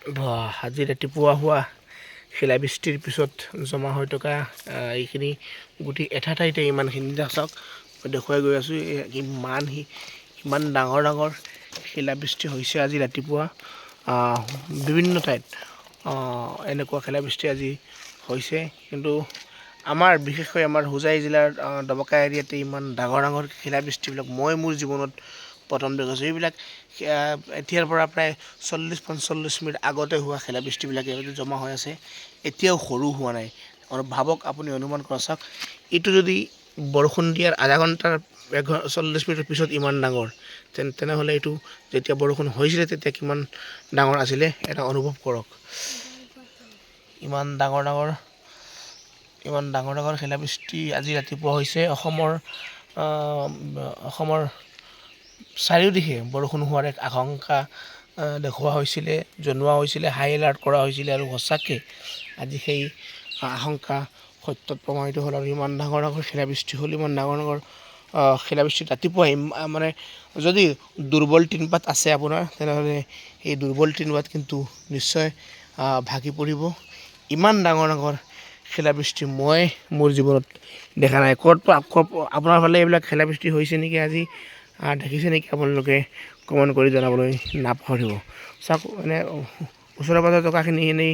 আজি ৰাতিপুৱা হোৱা শিলাবৃষ্টিৰ পিছত জমা হৈ থকা এইখিনি গুটি এটা ঠাইতে ইমানখিনি চাওক মই দেখুৱাই গৈ আছোঁ। ইমান ইমান ডাঙৰ ডাঙৰ শিলাবৃষ্টি হৈছে আজি ৰাতিপুৱা। বিভিন্ন ঠাইত এনেকুৱা শিলাবৃষ্টি আজি হৈছে। কিন্তু আমাৰ বিশেষকৈ আমাৰ হোজাই জিলাৰ দবকা এৰিয়াতে ইমান ডাঙৰ ডাঙৰ শিলাবৃষ্টিবিলাক মই মোৰ জীৱনত প্ৰথম দেখিছোঁ এইবিলাক এতিয়াৰ পৰা প্ৰায় চল্লিছ পঞ্চল্লিছ মিনিট আগতে হোৱা শিলাবৃষ্টিবিলাক ইয়াতে জমা হৈ আছে। এতিয়াও সৰু হোৱা নাই। আৰু ভাবক আপুনি অনুমান কৰা চাওক এইটো যদি বৰষুণ দিয়াৰ আধা ঘণ্টাৰ এঘ- চল্লিছ মিনিটৰ পিছত ইমান ডাঙৰ তেন তেনেহ'লে এইটো যেতিয়া বৰষুণ হৈছিলে তেতিয়া কিমান ডাঙৰ আছিলে এটা অনুভৱ কৰক। ইমান ডাঙৰ ডাঙৰ ইমান ডাঙৰ ডাঙৰ শিলাবৃষ্টি আজি ৰাতিপুৱা হৈছে। অসমৰ অসমৰ চাৰিওদিশে বৰষুণ হোৱাৰ এক আশংকা দেখুওৱা হৈছিলে জনোৱা হৈছিলে হাই এলাৰ্ট কৰা হৈছিলে আৰু সঁচাকৈ আজি সেই আশংকা সত্যত প্ৰমাণিত হ'ল আৰু ইমান ডাঙৰ ডাঙৰ শিলাবৃষ্টি হ'ল ইমান ডাঙৰ ডাঙৰ আহ, শিলাবৃষ্টি ৰাতিপুৱাই মানে যদি দুৰ্বল তিনপাত আছে আপোনাৰ তেনেহ'লে এই দুৰ্বল তিনপাত কিন্তু নিশ্চয় ভাগি পৰিব। ইমান ডাঙৰ ডাঙৰ শিলাবৃষ্টি মই মোৰ জীৱনত দেখা নাই। ক'ত আপোনাৰ ফালে এইবিলাক শিলাবৃষ্টি হৈছে নেকি আজি? আহ, দেখিছে নেকি আপোনালোকে কমেণ্ট কৰি জনাবলৈ নাপাহৰিব। চাওক মানে ওচৰে পাঁজৰে থকাখিনি এনেই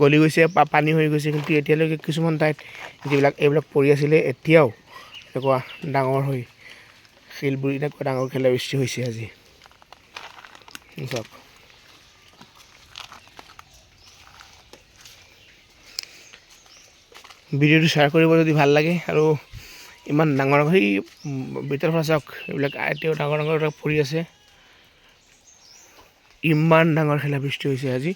গলি গৈছে পা- পানী হৈ গৈছে কিন্তু এতিয়ালৈকে কিছুমান ঠাইত যিবিলাক এইবিলাক পৰি আছিলে এতিয়াও এনেকুৱা ডাঙৰ হৈ শিলবোৰ এনেকুৱা ডাঙৰ শিলাবৃষ্টি হৈছে আজি। চাওক। ভিডিঅ'টো শ্বেয়াৰ কৰিব যদি ভালো লাগে আৰু ইমান ডাঙৰ ডাঙৰ সেই পৰা চাওক এইবিলাক এতিয়াও ডাঙৰ ডাঙৰ পৰি আছে। ইমান ডাঙৰ শিলাবৃষ্টি হৈছে আজি।